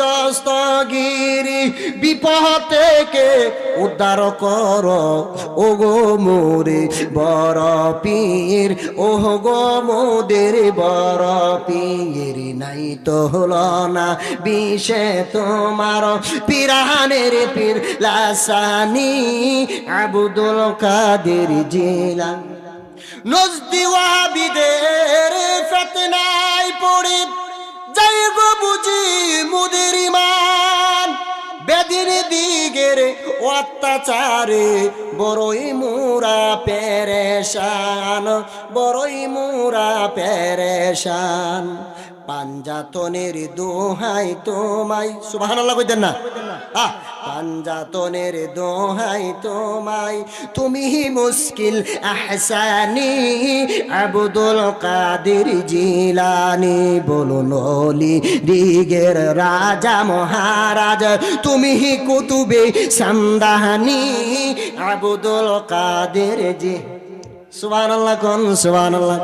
দস্তগিরি বিপদ থেকে উদ্ধার কর। ও গো মোরে বড় পীর ও গো মোদের বড় পীর নাই তো হলো না বিষে তোমার পিরানের পীর লাসানি আবুদুল কাদের জিলান নজদি ওয়াহাবিদের ফেতনায় পড়ে, যাই গো মুদের ইমান বেদিন দিগের অত্যাচারে বড়ই মুরা পেরেশান, বড়ই মুরা পেরেশান। পাঞ্জাতনের দোহাই তোমায়। সুবহানাল্লাহ কইতেন না? পাঞ্জাতনের দোহাই তোমায়, তুমি মুশকিল আহসানি। আবুদুল কাদের জিলানি বলুন দিগের রাজা মহারাজ, তুমি কুতুবে সামদাহানি। আবুদুল কাদের জি সুবহানাল্লাহ কোন, সুবহানাল্লাহ।